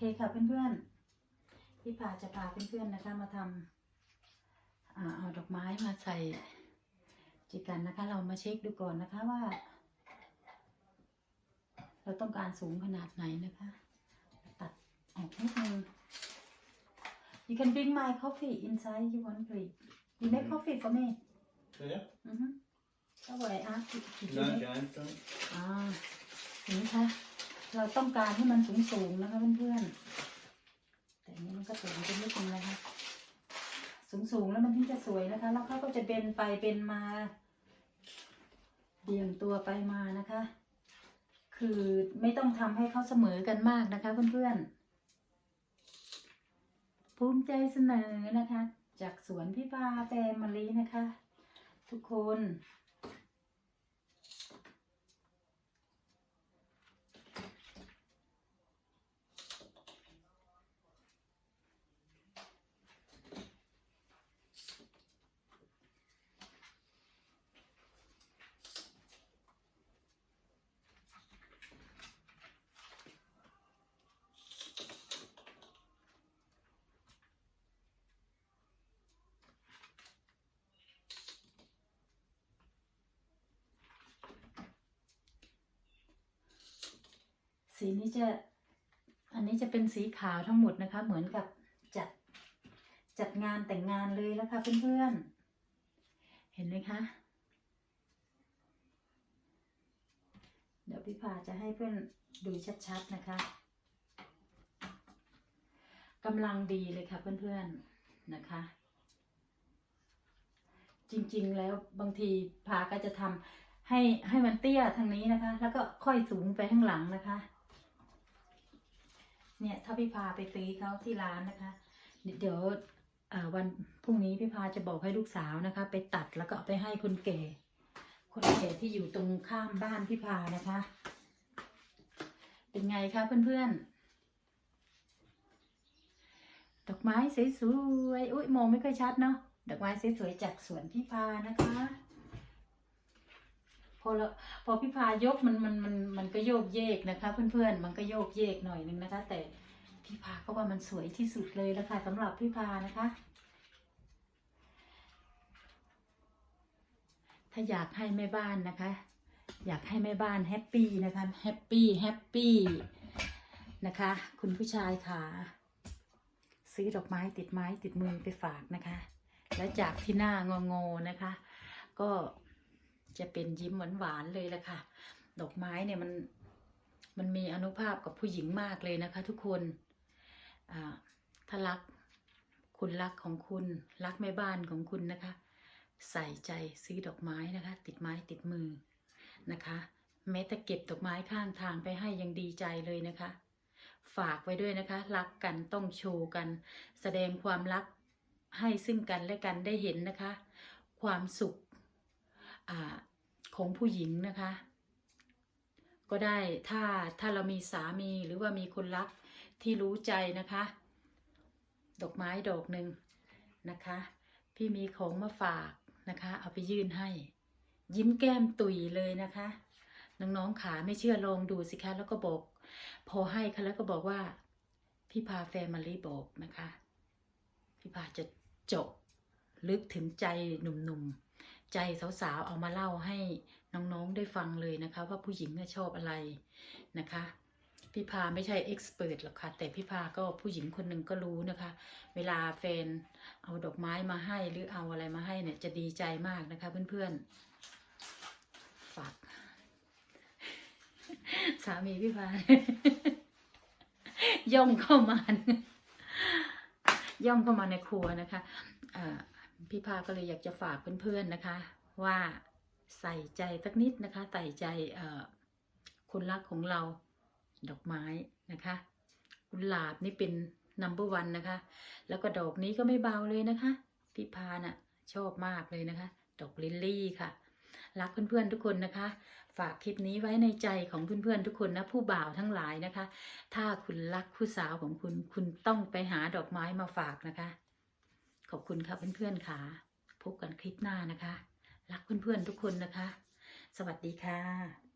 เคค่ะเพื่อนๆพี่พาจะพาเพื่อนๆนะคะ มาทำอ่าเอาดอกไม้มาใส่จิกันนะคะ เรามาเช็คดูก่อนนะคะว่า เราต้องการสูงขนาดไหนนะคะ ตัดออกนิดนึง You can bring my coffee inside you want please You make coffee for me Ja, mm-hmm. That's what I asked you to do lunch and so. อ่าเห็นไหมคะ เราต้องการให้มันสูงสูงๆนะคะเพื่อนๆ แต่นี้มันก็สูงเป็นนิดนึงนะคะ สูงสูงๆแล้วมันถึงจะสวยนะคะ แล้วเขาก็จะเบนไปเบนมาเบี่ยงตัวไปมานะคะ คือไม่ต้องทำให้เขาเสมอกันมากนะคะเพื่อนๆ ภูมิใจเสนอนะคะ จากสวนพี่ปาแฟมาลีนะคะ ทุกคน สีนี้จะ อันนี้จะเป็นสีขาวทั้งหมดนะคะ เหมือนกับจัดจัดงานแต่งงานเลยแล้วค่ะเพื่อนๆ เห็นไหมคะ เดี๋ยวพี่พาจะให้เพื่อนดูชัดๆนะคะกำลังดีเลยค่ะเพื่อนๆนะคะ จริงๆแล้วบางทีพาก็จะทำให้ให้มันเตี้ยทางนี้นะคะ แล้วก็ค่อยสูงไปข้างหลังนะคะ เนี่ยถ้าพี่พาไปซื้อเขาที่ร้านนะคะ เดี๋ยววันพรุ่งนี้พี่พาจะบอกให้ลูกสาวนะคะ ไปตัดแล้วก็ไปให้คนแก่ คนแก่ที่อยู่ตรงข้ามบ้านพี่พานะคะ เป็นไงคะเพื่อนๆ ดอกไม้สวยๆอุ้ยมองไม่ค่อยชัดเนาะดอกไม้สวยๆจากสวนพี่พานะคะ พอเราพอพี่พายกมันมันมันมันก็โยกเยกนะคะ เพื่อนๆมันก็โยกเยกหน่อยนึงนะคะ แต่พี่พาก็ว่ามันสวยที่สุดเลยแล้วค่ะสำหรับพี่พานะคะ ถ้าอยากให้แม่บ้านนะคะ อยากให้แม่บ้านแฮปปี้นะคะแฮปปี้แฮปปี้นะคะ คุณผู้ชายค่ะซื้อดอกไม้ติดไม้ติดมือไปฝากนะคะ แล้วจากที่หน้างงๆนะคะ ก็ จะเป็นยิ้มหวานๆเลยละค่ะ ดอกไม้เนี่ยมันมันมีอนุภาพกับผู้หญิงมากเลยนะคะ ทุกคนถ้ารักคุณรักของคุณรักแม่บ้านของคุณนะคะ ใส่ใจซื้อดอกไม้นะคะ ติดไม้ติดมือนะคะ แม้แต่เก็บดอกไม้ข้างทางไปให้ยังดีใจเลยนะคะ ฝากไว้ด้วยนะคะ รักกันต้องโชว์กัน แสดงความรักให้ซึ่งกันและกันได้เห็นนะคะ ความสุขอา ของผู้หญิงนะคะ ก็ได้ถ้าถ้าเรามีสามีหรือว่ามีคนรักที่รู้ใจนะคะ ดอกไม้ดอกหนึ่งนะคะ พี่มีของมาฝากนะคะ เอาไปยื่นให้ ยิ้มแก้มตุยเลยนะคะ น้องๆขาไม่เชื่อลองดูสิคะแล้วก็บอก พอให้ค่ะแล้วก็บอกว่า พี่พาแฟนมารีบอกนะคะ พี่พาจะเจาะลึกถึงใจหนุ่มๆ ใจสาวๆเอามาเล่าให้น้องๆได้ฟังเลยนะคะ ว่าผู้หญิงชอบอะไรนะคะพี่พาไม่ใช่เอ็กซ์เพรสหรอกค่ะแต่พี่พาก็ผู้หญิงคนหนึ่งก็รู้นะคะ เวลาแฟนเอาดอกไม้มาให้หรือเอาอะไรมาให้เนี่ยจะดีใจมากนะคะ เพื่อนๆ ฝาก สามีพี่พา ย่องเข้ามา ย่องเข้ามาในครัวนะคะ พี่พาก็เลยอยากจะฝากเพื่อนๆนะคะ ว่าใส่ใจสักนิดนะคะใส่ใจคนรักของเราดอกไม้นะคะกุหลาบนี่เป็นนัมเบอร์วันนะคะ แล้วก็ดอกนี้ก็ไม่เบาเลยนะคะพี่พาน่ะชอบมากเลยนะคะ ดอกลิลลี่ค่ะ รักเพื่อนๆทุกคนนะคะ ฝากคลิปนี้ไว้ในใจของเพื่อนๆทุกคนนะผู้บ่าวทั้งหลายนะคะ ถ้าคุณรักผู้สาวของคุณคุณต้องไปหาดอกไม้มาฝากนะคะ ขอบคุณค่ะเพื่อนๆค่ะ พบกันคลิปหน้านะคะ รักเพื่อนๆทุกคนนะคะ สวัสดีค่ะ